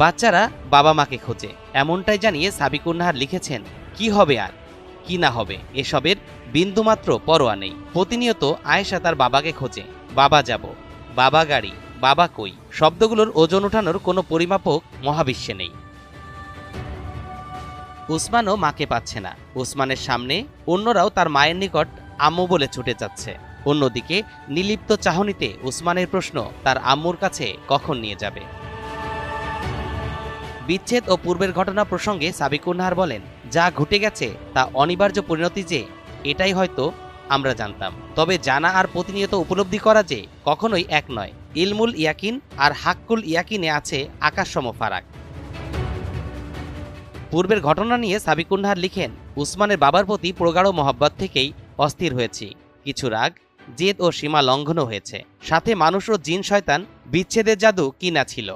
বাচ্চারা বাবা মাকে খোঁজে। এমনটাই জানিয়ে সাবিকুন্নাহার লিখেছেন, কি হবে আর? কি না হবে? এসবের বিন্দুমাত্র পরোয়া নেই। প্রতিনিয়ত আয়েশা তার বাবাকে খোঁজে। বাবা যাব, বাবা গাড়ি, বাবা কই? শব্দগুলোর ওজন ওঠানোর কোনো পরিমাপক মহাবিশ্বে নেই। উসমানও মাকে পাচ্ছে না। উসমানের সামনে অন্যরাও তার মায়ের নিকট আম্মু বলে ছুটে যাচ্ছে। অন্যদিকে নিলিপ্ত চাহনিতে উসমানের প্রশ্ন তার আম্মুর কাছে কখন নিয়ে যাবে? বিচ্ছেদ ও পূর্বের ঘটনা প্রসঙ্গে সাবিকুন্নাহার বলেন, যা ঘটে গেছে তা অনিবার্য পরিণতি যে, এটাই হয়তো আমরা জানতাম। তবে জানা আর প্রতিনিয়ত উপলব্ধি করা যে, কখনোই এক নয়। ইলমুল ইয়াকিন আর হাক্কুল ইয়াকিনে আছে আকাশসম ফারাক। পূর্বের ঘটনা নিয়ে সাবিকুন্নাহার লিখেন, উসমানের বাবার প্রতি প্রগাঢ় মহব্বত থেকেই অস্থির হয়েছি। কিছু রাগ, জেদ ও সীমা লঙ্ঘনও হয়েছে। সাথে মানুষ ও জিন শয়তান বিচ্ছেদের জাদু কি না ছিল।